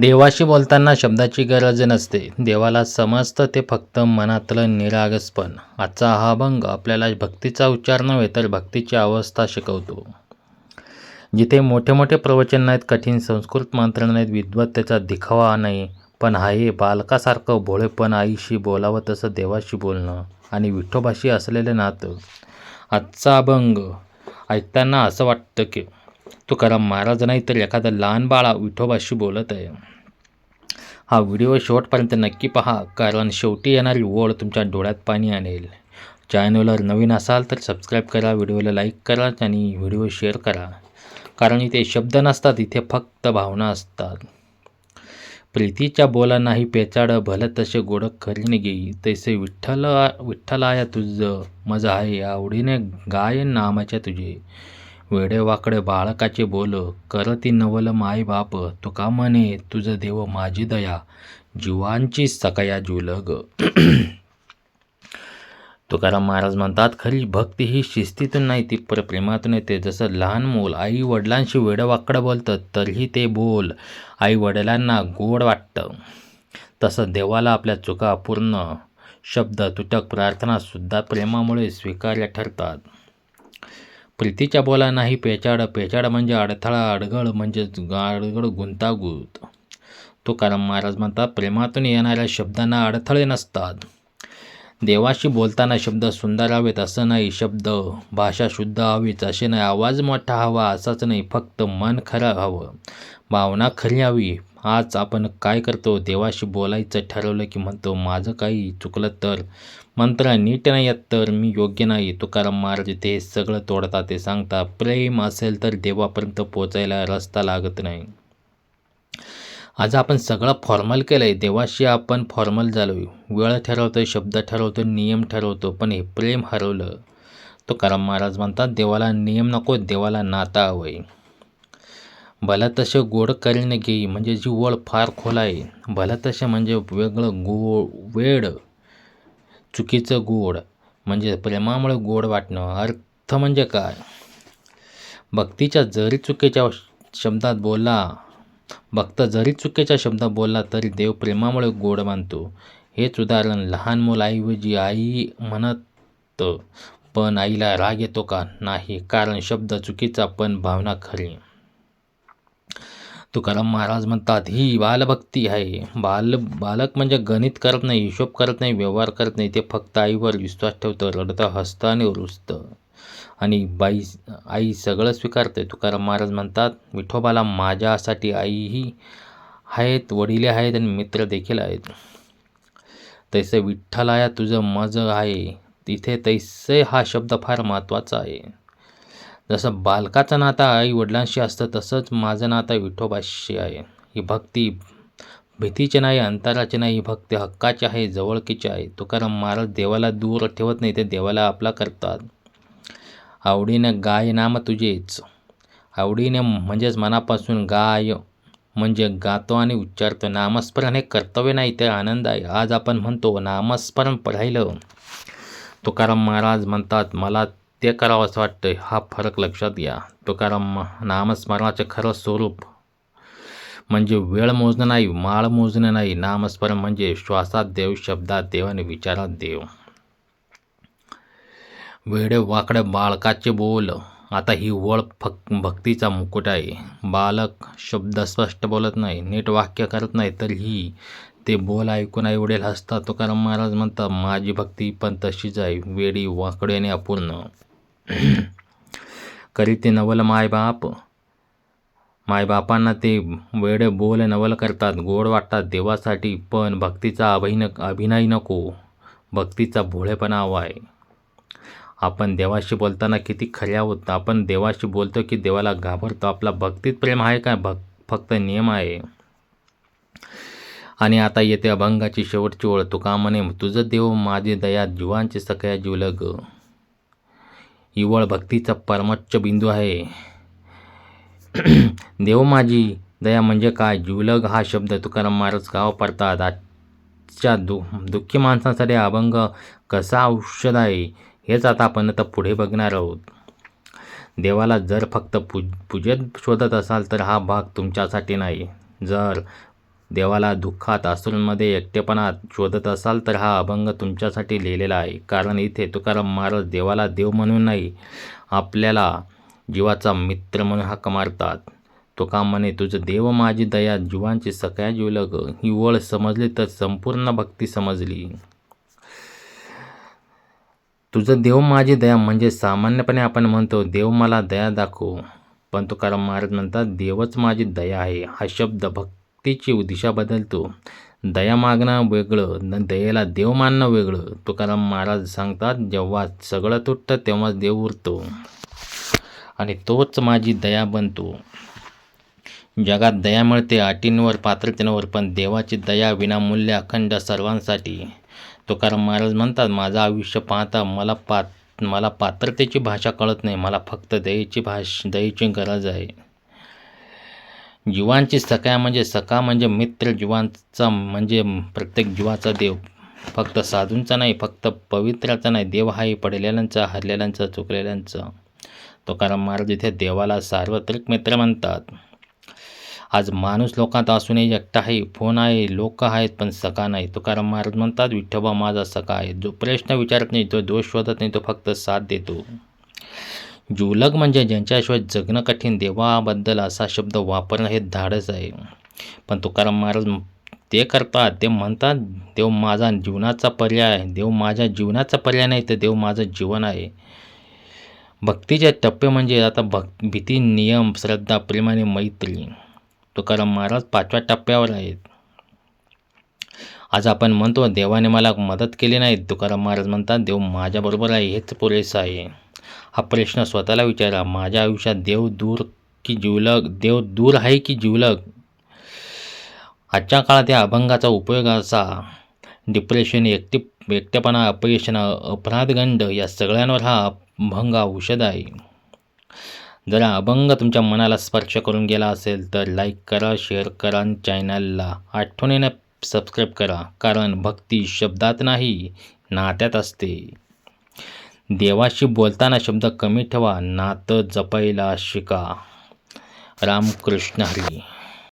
देवाशी बोलताना शब्दाची गरज नसते. देवाला समजतं ते फक्त मनातलं निरागसपण. आजचा हा अभंग आपल्याला भक्तीचा उच्चार नव्हे तर भक्तीची अवस्था शिकवतो. जिथे मोठे मोठे प्रवचन नाहीत कठीण संस्कृत मंत्र नाहीत विद्वत्तेचा दिखावा नाही पण हे बालकासारखं भोळेपण आईशी बोलावं तसं देवाशी बोलणं आणि विठोबाशी असलेलं नातं. आजचा अभंग ऐकताना असं वाटतं की तुकाराम महाराज नाही तर एखादा लहान बाळा विठोबाशी बोलत आहे. हा व्हिडिओ शेवटपर्यंत नक्की पहा कारण शेवटी येणारी ओळ तुमच्या डोळ्यात पाणी आणेल. चॅनलवर नवीन असाल तर सबस्क्राईब करा व्हिडिओला लाईक करा आणि व्हिडिओ शेअर करा. कारण इथे शब्द नसतात इथे फक्त भावना असतात. प्रीतीच्या बोला नाही पेचाड भलं तसे गोड खरीने घेई तैसे विठ्ठल विठ्ठलाया तुझं मजा आहे आवडीने गाय नामाच्या तुझे. वेडेवाकडे बाळकाचे बोल करती नवल माय बाप तुका म्हणे तुझं देव माझी दया. जीवांची सकया जुलग. तुकाराम महाराज म्हणतात खरी भक्ती ही शिस्तीतून नाही ती पर प्रेमातून येते. जसं लहान मूल आई वडिलांशी वेडवाकडं बोलतं तरीही ते बोल आई वडिलांना गोड वाटतं. तसं देवाला आपल्या चुका पूर्ण शब्द तुटक प्रार्थनासुद्धा प्रेमामुळे स्वीकार्य ठरतात. प्रीतीच्या बोला नाही पेचाड पेचाड म्हणजे अडथळा अडगळ म्हणजे अडगळ गुंतागुंत. तुकाराम महाराज म्हणतात प्रेमातून येणाऱ्या शब्दांना अडथळे नसतात. देवाशी बोलताना शब्द सुंदर हवेत असं नाही शब्द भाषा शुद्ध हवीच असे नाही. आवाज मोठा हवा असाच नाही फक्त मन खरं हवं. भावना खरी हवी. आज आपण काय करतो? देवाशी बोलायचं ठरवलं की म्हणतो माझं काही चुकलं तर मंत्र नीट नाही येत तर मी योग्य नाही. तुकाराम महाराज ते सगळं तोडतात ते सांगता प्रेम असेल तर देवापर्यंत पोचायला रस्ता लागत नाही. आज आपण सगळं फॉर्मल केलं आहे देवाशी आपण फॉर्मल झालो वेळ ठरवतो शब्द ठरवतो नियम ठरवतो पण हे प्रेम हरवलं. तुकाराम महाराज म्हणतात देवाला नियम नको देवाला नाता हवं आहे भलं तसे गोड करीन घेई म्हणजे जी ओळ फार खोल आहे. भलं तसे म्हणजे वेगळं गो वेड चुकीचं गोड म्हणजे प्रेमामुळे गोड वाटणं अर्थ म्हणजे काय? भक्तीच्या जरी चुकीच्या शब्दात बोलला भक्त जरी चुकीच्या शब्दात बोलला तरी देव प्रेमामुळे गोड मानतो. हेच उदाहरण लहान मुल आईऐवजी आई म्हणत पण आईला राग येतो का? नाही कारण शब्द चुकीचा पण भावना खरी. तुकाराम महाराज म्हणतात ही बालभक्ती आहे. बाल बालक म्हणजे गणित करत नाही हिशोब करत नाही व्यवहार करत नाही. ते फक्त आईवर विश्वास ठेवतं रडतं हसतं आणि रुजतं आणि बाई आई सगळं स्वीकारते. तुकाराम महाराज म्हणतात विठोबाला माझ्यासाठी आईही आहेत वडिले आहेत आणि मित्र देखील आहेत. तैसे विठ्ठलाया तुझं मज आहे. तिथे तैसे हा शब्द फार महत्त्वाचा आहे. जसं बालकाचं नातं आई वडिलांशी असतं तसंच माझं नातं विठोबाशी आहे. ही भक्ती भीतीची नाही अंतराची नाही ही भक्ती हक्काची आहे जवळकीची आहे. तुकाराम महाराज देवाला दूर ठेवत नाही ते देवाला आपला करतात. आवडीने गाय नाम तुझेच. आवडीने म्हणजेच मनापासून गाय म्हणजे गातो आणि उच्चारतो. नामस्मरण हे कर्तव्य नाही ते आनंद आहे. आज आपण म्हणतो नामस्मरण पढायलं तुकाराम महाराज म्हणतात मला ते करावं असं वाटतं हा फरक लक्षात घ्या. तुकाराम नामस्मरणाचे खरं स्वरूप म्हणजे वेळ मोजणं नाही माळ मोजणं नाही. नामस्मरण म्हणजे श्वासात देव शब्दात देव आणि विचारात देव. वेडे वाकडे बाळकाचे बोल. आता ही वळ फक भक्तीचा मुकुट आहे. बालक शब्द स्पष्ट बोलत नाही नीट वाक्य करत नाही तर ही ते बोल ऐकून आईवडील हसतात तुकाराम महाराज म्हणतात माझी भक्ती पण तशीच आहे वेडी वाकडे आणि अपूर्ण. करीते नवल मायबाप मायबापांना ते वेडे बोल नवल करतात गोड वाटतात देवासाठी पण भक्तीचा अभिन अभिनय नको भक्तीचा भोळेपणा हवा आहे आपण देवाशी बोलताना किती खरे आहोत आपण देवाशी बोलतो की देवाला घाबरतो आपला भक्तीत प्रेम आहे का? भक् फक्त नियम आहे. आणि आता येते अभंगाची शेवटची ओळ तुका म्हणे तुझं देव माझी दया जीवांचे सखया जीवलग. इवळ भक्तीचा परमोच्च बिंदू आहे. देव माझी दया म्हणजे काय? जीवलग हा शब्द तुकाराम महाराज गाव पडतात. आजच्या दु दुःखी माणसासाठी अभंग कसा औषध आहे हेच आता आपण आता पुढे बघणार आहोत. देवाला जर फक्त पूज पूजेत शोधत असाल तर हा भाग तुमच्यासाठी नाही. जर देवाला दुःखात असूनमध्ये एकटेपणात शोधत असाल तर हा अभंग तुमच्यासाठी लिहिलेला आहे. कारण इथे तुकाराम महाराज देवाला देव म्हणून नाही आपल्याला जीवाचा मित्र म्हणून हाक मारतात तुका म्हणे तुझं देव माझी दया जीवांची सगळ्या जीवलग ही ओळ समजली तर संपूर्ण भक्ती समजली. तुझं देव माझी दया म्हणजे सामान्यपणे आपण म्हणतो देव मला दया दाखव. पण तुकाराम महाराज म्हणतात देवच माझी दया आहे. हा शब्द भक्तीची दिशा बदलतो. दया मागणं वेगळं न दयेला देव मानणं वेगळं. तुकाराम महाराज सांगतात जेव्हा सगळं तुटतं तेव्हाच देव उरतो. आणि तोच माझी दया बनतो. जगात दया मिळते अटींवर पात्रतेवर पण देवाची दया विनामूल्य अखंड सर्वांसाठी. तुकाराम महाराज म्हणतात माझं आयुष्य पाहता मला पात मला पात्रतेची भाषा कळत नाही. मला फक्त दयेची भाष दयेची गरज आहे. जीवांची सखा म्हणजे सखा म्हणजे मित्र जीवांचा म्हणजे प्रत्येक जीवाचा देव. फक्त साधूंचा नाही फक्त पवित्राचा नाही. देव हाही पडलेल्यांचा हरलेल्यांचा चुकलेल्यांचा. तुकाराम महाराज इथे देवाला सार्वत्रिक मित्र म्हणतात. आज माणूस लोकांत असूनही एकटा आहे फोन आहे लोक आहेत पण सका नाही. तुकाराम महाराज म्हणतात विठ्ठोबा माझा सका आहे. जो प्रश्न विचारत नाही तो दोष शोधत नाही तो फक्त साथ देतो. जुलग म्हणजे ज्यांच्याशिवाय जगणं कठीण देवाबद्दल असा शब्द वापरणं हे धाडस आहे. पण तुकाराम महाराज ते करतात ते म्हणतात देव माझा जीवनाचा पर्याय आहे. देव माझ्या जीवनाचा पर्याय नाही तर देव माझं जीवन आहे. भक्तीचे टप्पे म्हणजे आता भक् भीती नियम श्रद्धा प्रेम आणि मैत्री. तुकाराम महाराज पाचव्या टप्प्यावर आहेत. आज आपण म्हणतो देवाने मला मदत केली नाही. तुकाराम महाराज म्हणतात देव माझ्याबरोबर आहे हेच पुरेसं आहे. हा प्रश्न स्वतःला विचारा. माझ्या आयुष्यात देव दूर की जिवलग? देव दूर आहे की जिवलग? आजच्या काळात या अभंगाचा उपयोग असा डिप्रेशन एकटी एकटेपणा अपयशन अपराधगंड या सगळ्यांवर हा अभंग औषध आहे. जर अभंग तुमच्या मनाला स्पर्श करून गेला असेल तर लाईक करा शेअर करा आणि चॅनलला आठवणीने सबस्क्राईब करा. कारण भक्ती शब्दात नाही नात्यात असते. देवाशी बोलताना शब्द कमी ठेवा नातं जपायला शिका. रामकृष्ण हरी.